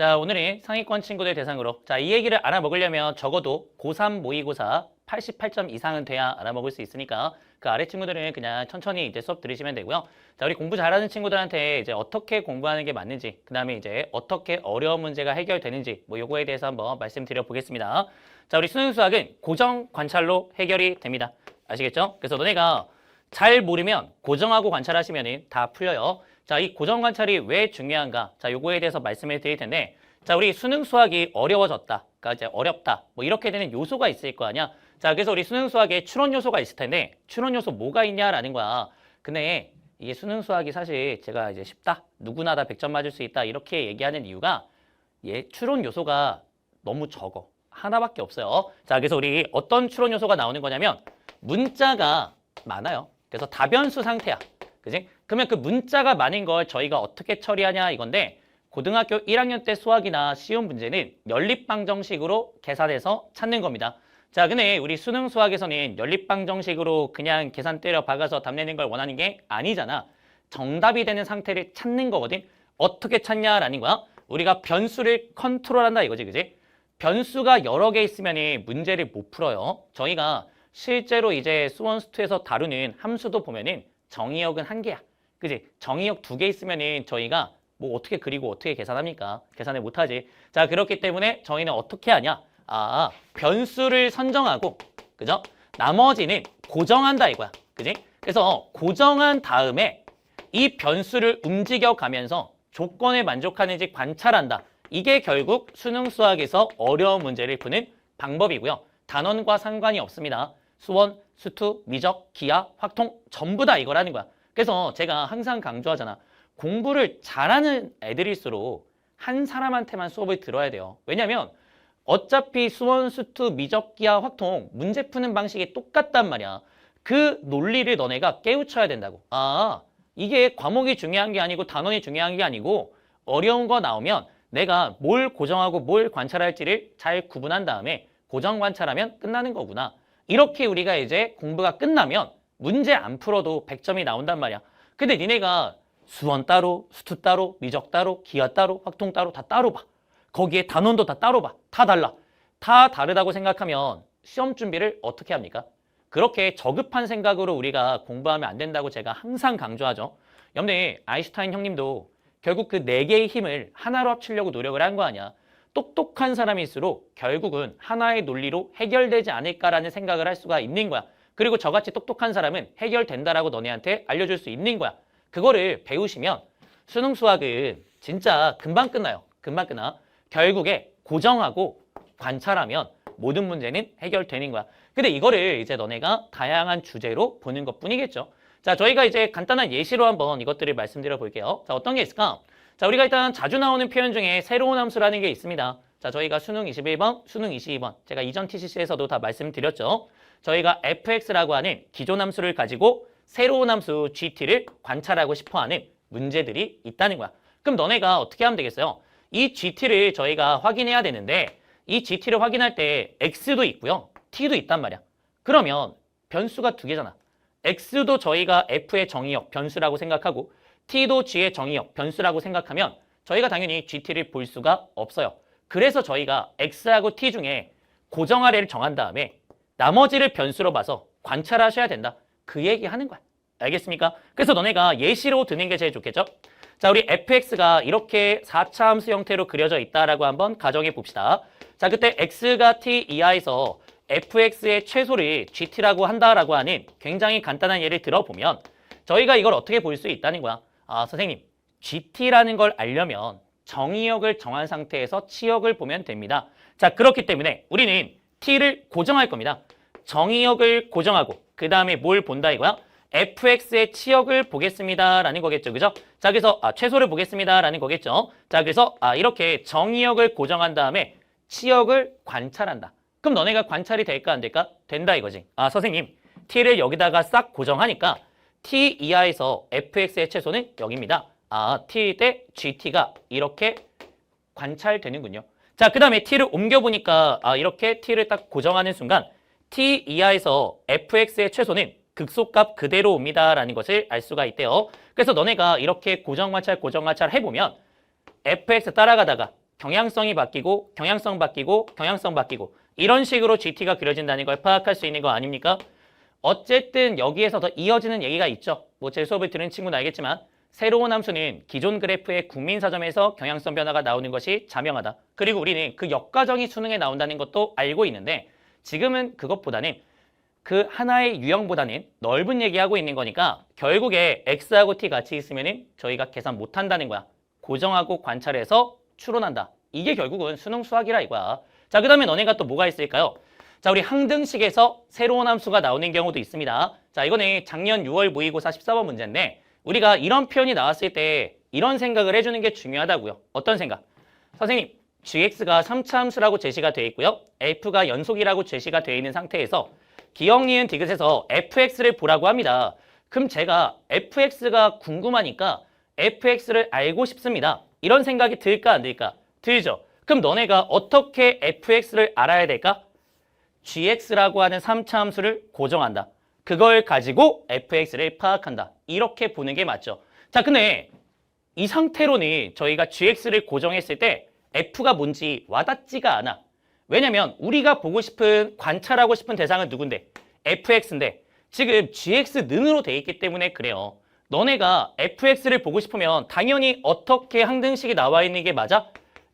자, 오늘은 상위권 친구들 대상으로 자, 이 얘기를 알아먹으려면 적어도 고3 모의고사 88점 이상은 돼야 알아먹을 수 있으니까 그 아래 친구들은 그냥 천천히 이제 수업 들으시면 되고요. 자, 우리 공부 잘하는 친구들한테 이제 어떻게 공부하는 게 맞는지, 그 다음에 이제 어떻게 어려운 문제가 해결되는지 뭐 요거에 대해서 한번 말씀드려 보겠습니다. 자, 우리 수능 수학은 고정 관찰로 해결이 됩니다. 아시겠죠? 그래서 너네가 잘 모르면 고정하고 관찰하시면 다 풀려요. 자, 이 고정 관찰이 왜 중요한가? 자, 요거에 대해서 말씀을 드릴 텐데, 자, 우리 수능 수학이 어려워졌다. 그러니까 이제 어렵다. 뭐 이렇게 되는 요소가 있을 거 아니야? 자, 그래서 우리 수능 수학에 추론 요소가 있을 텐데, 추론 요소 뭐가 있냐라는 거야. 근데 이게 수능 수학이 사실 제가 이제 쉽다. 누구나 다 100점 맞을 수 있다. 이렇게 얘기하는 이유가 얘 추론 요소가 너무 적어. 하나밖에 없어요. 자, 그래서 우리 어떤 추론 요소가 나오는 거냐면 문자가 많아요. 그래서 다변수 상태야. 그지? 그러면 그 문자가 많은 걸 저희가 어떻게 처리하냐 이건데 고등학교 1학년 때 수학이나 시험 문제는 연립방정식으로 계산해서 찾는 겁니다. 자, 근데 우리 수능 수학에서는 연립방정식으로 그냥 계산 때려 박아서 답 내는 걸 원하는 게 아니잖아. 정답이 되는 상태를 찾는 거거든. 어떻게 찾냐라는 거야. 우리가 변수를 컨트롤한다 이거지, 그지? 변수가 여러 개 있으면 문제를 못 풀어요. 저희가 실제로 이제 수원 수투에서 다루는 함수도 보면은 정의역은 한 개야. 그지? 정의역 두 개 있으면은 저희가 뭐 어떻게 그리고 어떻게 계산합니까? 계산을 못 하지. 자, 그렇기 때문에 저희는 어떻게 하냐? 아, 변수를 선정하고, 그죠? 나머지는 고정한다 이거야. 그지? 그래서 고정한 다음에 이 변수를 움직여 가면서 조건에 만족하는지 관찰한다. 이게 결국 수능 수학에서 어려운 문제를 푸는 방법이고요. 단원과 상관이 없습니다. 수원, 수투, 미적, 기하, 확통 전부 다 이거라는 거야. 그래서 제가 항상 강조하잖아. 공부를 잘하는 애들일수록 한 사람한테만 수업을 들어야 돼요. 왜냐면 어차피 수원, 수투, 미적, 기하, 확통 문제 푸는 방식이 똑같단 말이야. 그 논리를 너네가 깨우쳐야 된다고. 아, 이게 과목이 중요한 게 아니고 단원이 중요한 게 아니고 어려운 거 나오면 내가 뭘 고정하고 뭘 관찰할지를 잘 구분한 다음에 고정 관찰하면 끝나는 거구나. 이렇게 우리가 이제 공부가 끝나면 문제 안 풀어도 100점이 나온단 말이야. 근데 니네가 수원 따로, 수투 따로, 미적 따로, 기하 따로, 확통 따로 다 따로 봐. 거기에 단원도 다 따로 봐. 다 달라. 다 다르다고 생각하면 시험 준비를 어떻게 합니까? 그렇게 저급한 생각으로 우리가 공부하면 안 된다고 제가 항상 강조하죠. 여러분들 아인슈타인 형님도 결국 그 네 개의 힘을 하나로 합치려고 노력을 한 거 아니야. 똑똑한 사람일수록 결국은 하나의 논리로 해결되지 않을까라는 생각을 할 수가 있는 거야. 그리고 저같이 똑똑한 사람은 해결된다라고 너네한테 알려줄 수 있는 거야. 그거를 배우시면 수능 수학은 진짜 금방 끝나요. 금방 끝나. 결국에 고정하고 관찰하면 모든 문제는 해결되는 거야. 근데 이거를 이제 너네가 다양한 주제로 보는 것 뿐이겠죠. 자, 저희가 이제 간단한 예시로 한번 이것들을 말씀드려 볼게요. 자, 어떤 게 있을까? 자, 우리가 일단 자주 나오는 표현 중에 새로운 함수라는 게 있습니다. 자, 저희가 수능 21번, 수능 22번, 제가 이전 TCC에서도 다 말씀드렸죠. 저희가 fx라고 하는 기존 함수를 가지고 새로운 함수 gt를 관찰하고 싶어하는 문제들이 있다는 거야. 그럼 너네가 어떻게 하면 되겠어요? 이 gt를 저희가 확인해야 되는데 이 gt를 확인할 때 x도 있고요, t도 있단 말이야. 그러면 변수가 두 개잖아. x도 저희가 f의 정의역 변수라고 생각하고 t도 g의 정의역 변수라고 생각하면 저희가 당연히 gt를 볼 수가 없어요. 그래서 저희가 x하고 t 중에 고정 아래를 정한 다음에 나머지를 변수로 봐서 관찰하셔야 된다. 그 얘기 하는 거야. 알겠습니까? 그래서 너네가 예시로 드는 게 제일 좋겠죠? 자, 우리 fx가 이렇게 4차 함수 형태로 그려져 있다라고 한번 가정해 봅시다. 자, 그때 x가 t 이하에서 fx의 최소를 gt라고 한다라고 하는 굉장히 간단한 예를 들어보면 저희가 이걸 어떻게 볼 수 있다는 거야. 아, 선생님, gt라는 걸 알려면 정의역을 정한 상태에서 치역을 보면 됩니다. 자, 그렇기 때문에 우리는 t를 고정할 겁니다. 정의역을 고정하고 그 다음에 뭘 본다 이거야? fx의 치역을 보겠습니다라는 거겠죠, 그죠? 자, 그래서 아, 최소를 보겠습니다라는 거겠죠. 자, 그래서 아, 이렇게 정의역을 고정한 다음에 치역을 관찰한다. 그럼 너네가 관찰이 될까 안 될까? 된다 이거지. 아, 선생님, t를 여기다가 싹 고정하니까 t 이하에서 fx의 최소는 여기입니다. 아, t 대 gt가 이렇게 관찰되는군요. 자, 그 다음에 t를 옮겨보니까 아, 이렇게 t를 딱 고정하는 순간 t 이하에서 fx의 최소는 극소값 그대로 옵니다 라는 것을 알 수가 있대요. 그래서 너네가 이렇게 고정 관찰, 고정 관찰 해보면 fx 따라가다가 경향성이 바뀌고 경향성 바뀌고 경향성 바뀌고 이런 식으로 GT가 그려진다는 걸 파악할 수 있는 거 아닙니까? 어쨌든 여기에서 더 이어지는 얘기가 있죠. 뭐 제 수업을 들은 친구는 알겠지만 새로운 함수는 기존 그래프의 국민사점에서 경향성 변화가 나오는 것이 자명하다. 그리고 우리는 그 역과정이 수능에 나온다는 것도 알고 있는데 지금은 그것보다는 그 하나의 유형보다는 넓은 얘기하고 있는 거니까 결국에 x하고 t 같이 있으면 저희가 계산 못한다는 거야. 고정하고 관찰해서 추론한다. 이게 결국은 수능 수학이라 이거야. 자, 그 다음에 너네가 또 뭐가 있을까요? 자, 우리 항등식에서 새로운 함수가 나오는 경우도 있습니다. 자, 이거는 작년 6월 모의고사 14번 문제인데 우리가 이런 표현이 나왔을 때 이런 생각을 해주는 게 중요하다고요. 어떤 생각? 선생님, gx가 3차 함수라고 제시가 되어 있고요. f가 연속이라고 제시가 되어 있는 상태에서 기억, 니은, 디귿에서 fx를 보라고 합니다. 그럼 제가 fx가 궁금하니까 fx를 알고 싶습니다. 이런 생각이 들까 안 들까? 들죠. 그럼 너네가 어떻게 fx를 알아야 될까? Gx라고 하는 3차 함수를 고정한다. 그걸 가지고 fx를 파악한다. 이렇게 보는 게 맞죠. 자, 근데 이 상태로는 저희가 gx를 고정했을 때 f가 뭔지 와닿지가 않아. 왜냐면 우리가 보고 싶은 관찰하고 싶은 대상은 누군데? fx인데 지금 gx는으로 돼 있기 때문에 그래요. 너네가 fx를 보고 싶으면 당연히 어떻게 항등식이 나와 있는 게 맞아?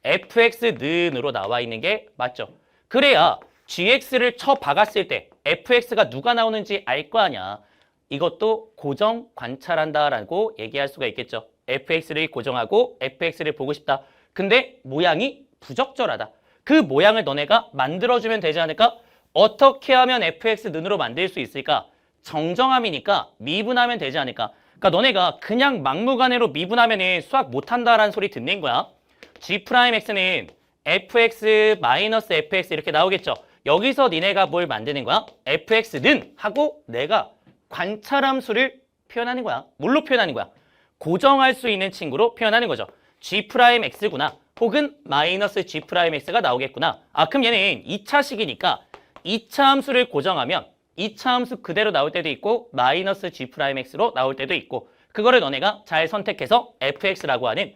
fx는으로 나와 있는 게 맞죠. 그래야 gx를 쳐 박았을 때 fx가 누가 나오는지 알 거 아니야. 이것도 고정 관찰한다라고 얘기할 수가 있겠죠. fx를 고정하고 fx를 보고 싶다. 근데 모양이 부적절하다. 그 모양을 너네가 만들어주면 되지 않을까? 어떻게 하면 fx 는으로 만들 수 있을까? 정정함이니까 미분하면 되지 않을까? 그러니까 너네가 그냥 막무가내로 미분하면 수학 못한다라는 소리 듣는 거야. g'x는 fx 마이너스 fx 이렇게 나오겠죠. 여기서 니네가 뭘 만드는 거야? fx는 하고 내가 관찰함수를 표현하는 거야. 뭘로 표현하는 거야? 고정할 수 있는 친구로 표현하는 거죠. g'x구나. 혹은 마이너스 g'x가 나오겠구나. 아 그럼 얘는 2차식이니까 2차 함수를 고정하면 2차 함수 그대로 나올 때도 있고 마이너스 g'x로 나올 때도 있고 그거를 너네가 잘 선택해서 fx라고 하는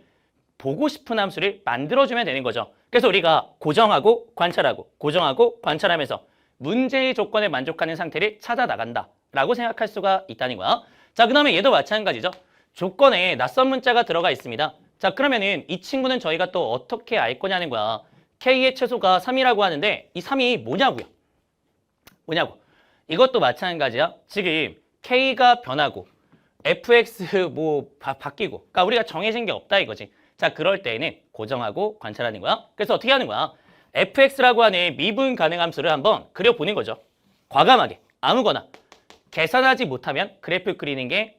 보고 싶은 함수를 만들어주면 되는 거죠. 그래서 우리가 고정하고 관찰하고 고정하고 관찰하면서 문제의 조건에 만족하는 상태를 찾아 나간다 라고 생각할 수가 있다는 거야. 자, 그 다음에 얘도 마찬가지죠. 조건에 낯선 문자가 들어가 있습니다. 자, 그러면은 이 친구는 저희가 또 어떻게 알 거냐는 거야. K의 최소가 3이라고 하는데 이 3이 뭐냐고요? 뭐냐고. 이것도 마찬가지야. 지금 K가 변하고 fx 뭐 바, 바뀌고 그러니까 우리가 정해진 게 없다 이거지. 자, 그럴 때에는 고정하고 관찰하는 거야. 그래서 어떻게 하는 거야? fx라고 하는 미분 가능 함수를 한번 그려보는 거죠. 과감하게 아무거나 계산하지 못하면 그래프 그리는 게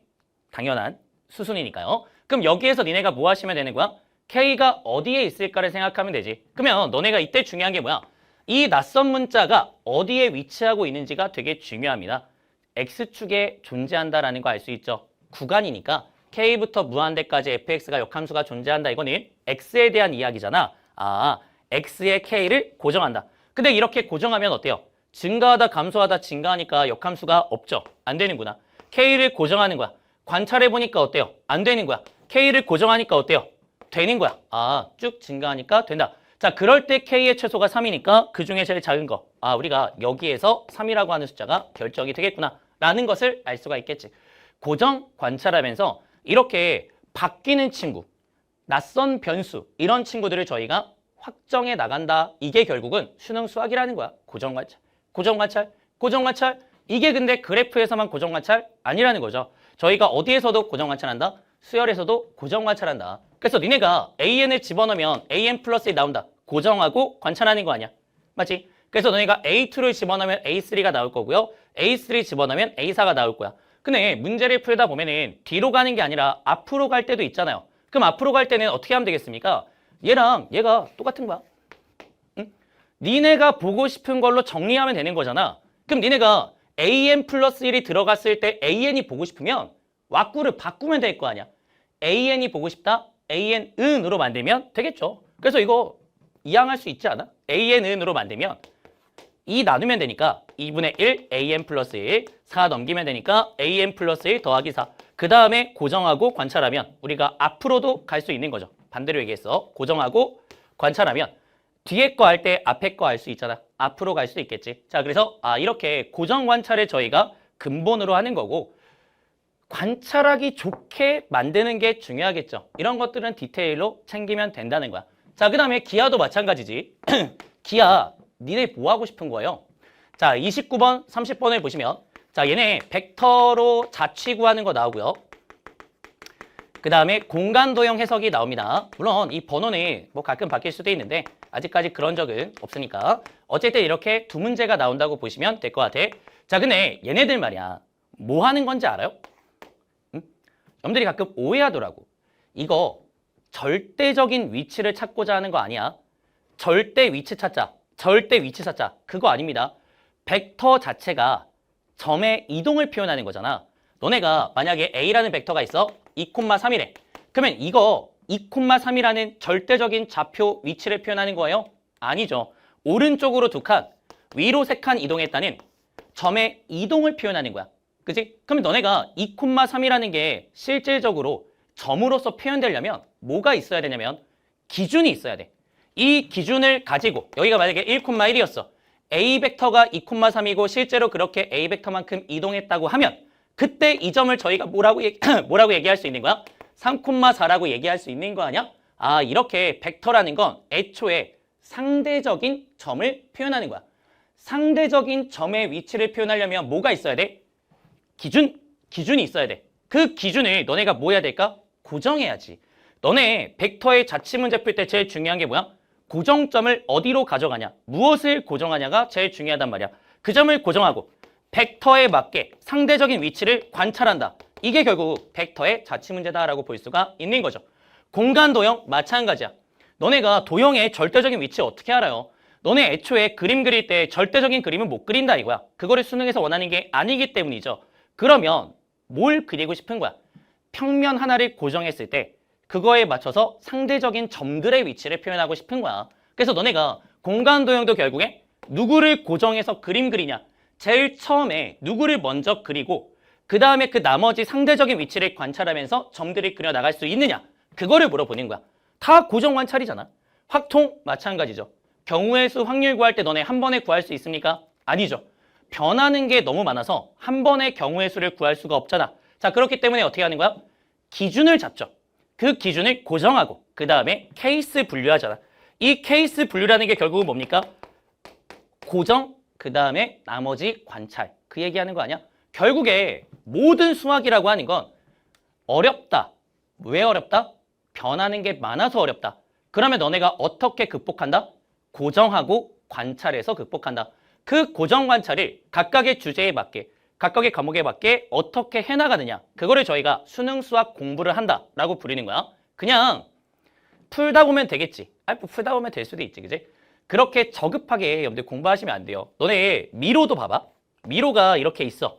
당연한 수순이니까요. 그럼 여기에서 니네가 뭐 하시면 되는 거야? k가 어디에 있을까를 생각하면 되지. 그러면 너네가 이때 중요한 게 뭐야? 이 낯선 문자가 어디에 위치하고 있는지가 되게 중요합니다. x축에 존재한다라는 거 알 수 있죠. 구간이니까 k부터 무한대까지 fx가 역함수가 존재한다. 이거는 x에 대한 이야기잖아. 아, x의 k를 고정한다. 근데 이렇게 고정하면 어때요? 증가하다 감소하다 증가하니까 역함수가 없죠. 안 되는구나. k를 고정하는 거야. 관찰해 보니까 어때요? 안 되는 거야. k를 고정하니까 어때요? 되는 거야. 아, 쭉 증가하니까 된다. 자, 그럴 때 k의 최소가 3이니까 그 중에 제일 작은 거. 아, 우리가 여기에서 3이라고 하는 숫자가 결정이 되겠구나. 라는 것을 알 수가 있겠지. 고정 관찰하면서 이렇게 바뀌는 친구, 낯선 변수 이런 친구들을 저희가 확정해 나간다. 이게 결국은 수능 수학이라는 거야. 고정 관찰, 고정 관찰, 고정 관찰. 이게 근데 그래프에서만 고정 관찰 아니라는 거죠. 저희가 어디에서도 고정 관찰한다. 수열에서도 고정 관찰한다. 그래서 니네가 AN을 집어넣으면 AN 플러스 1 나온다. 고정하고 관찰하는 거 아니야. 맞지? 그래서 너희가 A2를 집어넣으면 A3가 나올 거고요. A3 집어넣으면 A4가 나올 거야. 근데 문제를 풀다 보면은 뒤로 가는 게 아니라 앞으로 갈 때도 있잖아요. 그럼 앞으로 갈 때는 어떻게 하면 되겠습니까? 얘랑 얘가 똑같은 거야. 응? 니네가 보고 싶은 걸로 정리하면 되는 거잖아. 그럼 니네가 AN 플러스 1이 들어갔을 때 AN이 보고 싶으면 왁구를 바꾸면 될 거 아니야. AN이 보고 싶다? AN은으로 만들면 되겠죠. 그래서 이거 이항할 수 있지 않아? AN은으로 만들면 2 나누면 되니까 2분의 1 AN 플러스 1 4 넘기면 되니까 AN 플러스 1 더하기 4 그 다음에 고정하고 관찰하면 우리가 앞으로도 갈 수 있는 거죠. 반대로 얘기했어. 고정하고 관찰하면 뒤에 거 할 때 앞에 거알수 있잖아. 앞으로 갈 수 있겠지. 자, 그래서 아 이렇게 고정 관찰을 저희가 근본으로 하는 거고 관찰하기 좋게 만드는 게 중요하겠죠. 이런 것들은 디테일로 챙기면 된다는 거야. 자, 그 다음에 기아도 마찬가지지. 기아, 니네 뭐 하고 싶은 거예요? 자, 29번, 30번을 보시면 자, 얘네 벡터로 자취 구하는 거 나오고요. 그 다음에 공간 도형 해석이 나옵니다. 물론 이 번호는 뭐 가끔 바뀔 수도 있는데 아직까지 그런 적은 없으니까 어쨌든 이렇게 두 문제가 나온다고 보시면 될 것 같아. 자, 근데 얘네들 말이야. 뭐 하는 건지 알아요? 응? 여러분들이 가끔 오해하더라고. 이거 절대적인 위치를 찾고자 하는 거 아니야. 절대 위치 찾자. 절대 위치 찾자. 그거 아닙니다. 벡터 자체가 점의 이동을 표현하는 거잖아. 너네가 만약에 A라는 벡터가 있어. 2,3이래. 그러면 이거 2,3이라는 절대적인 좌표 위치를 표현하는 거예요? 아니죠. 오른쪽으로 두 칸, 위로 세 칸 이동했다는 점의 이동을 표현하는 거야. 그지? 그러면 너네가 2,3이라는 게 실질적으로 점으로서 표현되려면 뭐가 있어야 되냐면 기준이 있어야 돼. 이 기준을 가지고 여기가 만약에 1,1이었어. A 벡터가 2,3이고 실제로 그렇게 A 벡터만큼 이동했다고 하면 그때 이 점을 저희가 뭐라고, 얘기, 뭐라고 얘기할 수 있는 거야? 3,4라고 얘기할 수 있는 거 아니야? 아 이렇게 벡터라는 건 애초에 상대적인 점을 표현하는 거야. 상대적인 점의 위치를 표현하려면 뭐가 있어야 돼? 기준, 기준이 있어야 돼. 그 기준을 너네가 뭐 해야 될까? 고정해야지. 너네 벡터의 자취 문제 풀 때 제일 중요한 게 뭐야? 고정점을 어디로 가져가냐? 무엇을 고정하냐가 제일 중요하단 말이야. 그 점을 고정하고 벡터에 맞게 상대적인 위치를 관찰한다. 이게 결국 벡터의 자취 문제다라고 볼 수가 있는 거죠. 공간 도형 마찬가지야. 너네가 도형의 절대적인 위치 어떻게 알아요? 너네 애초에 그림 그릴 때 절대적인 그림은 못 그린다 이거야. 그거를 수능에서 원하는 게 아니기 때문이죠. 그러면 뭘 그리고 싶은 거야? 평면 하나를 고정했을 때 그거에 맞춰서 상대적인 점들의 위치를 표현하고 싶은 거야. 그래서 너네가 공간 도형도 결국에 누구를 고정해서 그림 그리냐? 제일 처음에 누구를 먼저 그리고 그 다음에 그 나머지 상대적인 위치를 관찰하면서 점들을 그려 나갈 수 있느냐? 그거를 물어보는 거야. 다 고정 관찰이잖아. 확통 마찬가지죠. 경우의 수 확률 구할 때 너네 한 번에 구할 수 있습니까? 아니죠. 변하는 게 너무 많아서 한 번에 경우의 수를 구할 수가 없잖아. 자, 그렇기 때문에 어떻게 하는 거야? 기준을 잡죠. 그 기준을 고정하고 그 다음에 케이스 분류하잖아. 이 케이스 분류라는 게 결국은 뭡니까? 고정, 그 다음에 나머지 관찰. 그 얘기하는 거 아니야? 결국에 모든 수학이라고 하는 건 어렵다. 왜 어렵다? 변하는 게 많아서 어렵다. 그러면 너네가 어떻게 극복한다? 고정하고 관찰해서 극복한다. 그 고정 관찰을 각각의 주제에 맞게 각각의 과목에 맞게 어떻게 해나가느냐 그거를 저희가 수능 수학 공부를 한다라고 부르는 거야. 그냥 풀다 보면 되겠지. 아, 뭐 풀다 보면 될 수도 있지, 그지? 그렇게 저급하게 여러분들 공부하시면 안 돼요. 너네 미로도 봐봐. 미로가 이렇게 있어.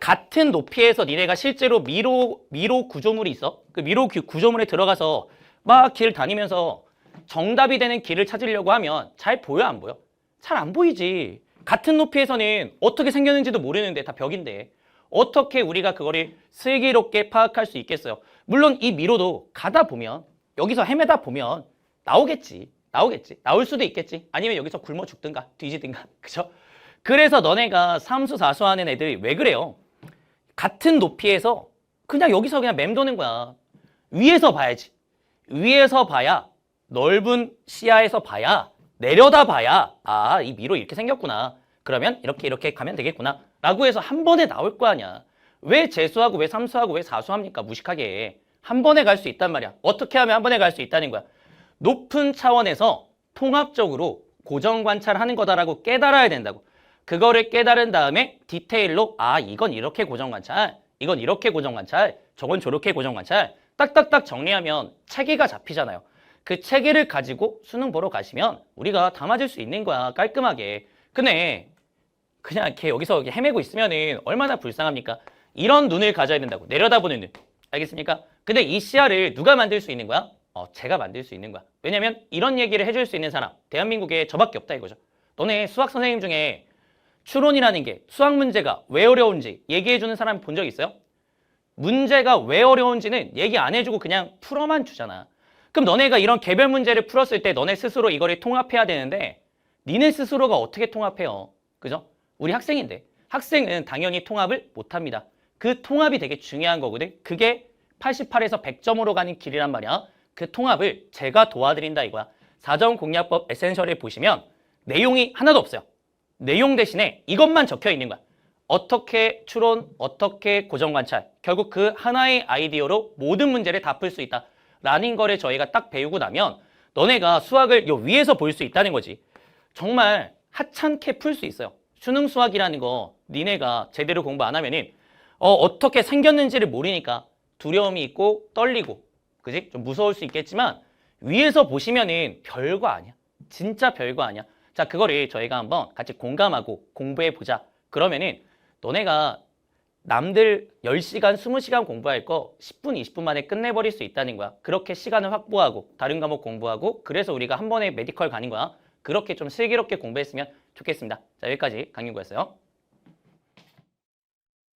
같은 높이에서 니네가 실제로 미로 미로 구조물이 있어. 그 미로 구- 구조물에 들어가서 막 길 다니면서 정답이 되는 길을 찾으려고 하면 잘 보여 안 보여? 잘 안 보이지. 같은 높이에서는 어떻게 생겼는지도 모르는데 다 벽인데 어떻게 우리가 그거를 슬기롭게 파악할 수 있겠어요? 물론 이 미로도 가다 보면 여기서 헤매다 보면 나오겠지. 나오겠지. 나올 수도 있겠지. 아니면 여기서 굶어 죽든가 뒤지든가. 그죠? 그래서 너네가 삼수 사수 하는 애들이 왜 그래요? 같은 높이에서 그냥 여기서 그냥 맴도는 거야. 위에서 봐야지. 위에서 봐야 넓은 시야에서 봐야 내려다 봐야 아, 이 미로 이렇게 생겼구나. 그러면 이렇게 이렇게 가면 되겠구나. 라고 해서 한 번에 나올 거 아니야. 왜 재수하고 왜 삼수하고 왜 사수합니까? 무식하게. 한 번에 갈 수 있단 말이야. 어떻게 하면 한 번에 갈 수 있다는 거야. 높은 차원에서 통합적으로 고정 관찰하는 거다라고 깨달아야 된다고. 그거를 깨달은 다음에 디테일로 아 이건 이렇게 고정 관찰, 이건 이렇게 고정 관찰, 저건 저렇게 고정 관찰 딱딱딱 정리하면 체계가 잡히잖아요. 그 체계를 가지고 수능 보러 가시면 우리가 다 맞을 수 있는 거야 깔끔하게. 근데 그냥 이렇게 여기서 헤매고 있으면은 얼마나 불쌍합니까? 이런 눈을 가져야 된다고 내려다보는 눈. 알겠습니까? 근데 이 시야를 누가 만들 수 있는 거야? 어, 제가 만들 수 있는 거야. 왜냐면 이런 얘기를 해줄 수 있는 사람 대한민국에 저밖에 없다 이거죠. 너네 수학 선생님 중에 추론이라는 게 수학 문제가 왜 어려운지 얘기해주는 사람 본 적 있어요? 문제가 왜 어려운지는 얘기 안 해주고 그냥 풀어만 주잖아. 그럼 너네가 이런 개별 문제를 풀었을 때 너네 스스로 이거를 통합해야 되는데 니네 스스로가 어떻게 통합해요? 그죠? 우리 학생인데 학생은 당연히 통합을 못합니다. 그 통합이 되게 중요한 거거든. 그게 88에서 100점으로 가는 길이란 말이야. 그 통합을 제가 도와드린다 이거야. 사전 공략법 에센셜을 보시면 내용이 하나도 없어요. 내용 대신에 이것만 적혀 있는 거야. 어떻게 추론, 어떻게 고정관찰. 결국 그 하나의 아이디어로 모든 문제를 다 풀 수 있다. 라는 거를 저희가 딱 배우고 나면 너네가 수학을 요 위에서 볼 수 있다는 거지. 정말 하찮게 풀 수 있어요. 수능 수학이라는 거 니네가 제대로 공부 안 하면은 어, 어떻게 생겼는지를 모르니까 두려움이 있고 떨리고 그지? 좀 무서울 수 있겠지만 위에서 보시면은 별거 아니야. 진짜 별거 아니야. 자, 그거를 저희가 한번 같이 공감하고 공부해 보자. 그러면은 너네가 남들 10시간, 20시간 공부할 거 10분, 20분 만에 끝내버릴 수 있다는 거야. 그렇게 시간을 확보하고 다른 과목 공부하고 그래서 우리가 한 번에 메디컬 가는 거야. 그렇게 좀 슬기롭게 공부했으면 좋겠습니다. 자, 여기까지 강윤구였어요.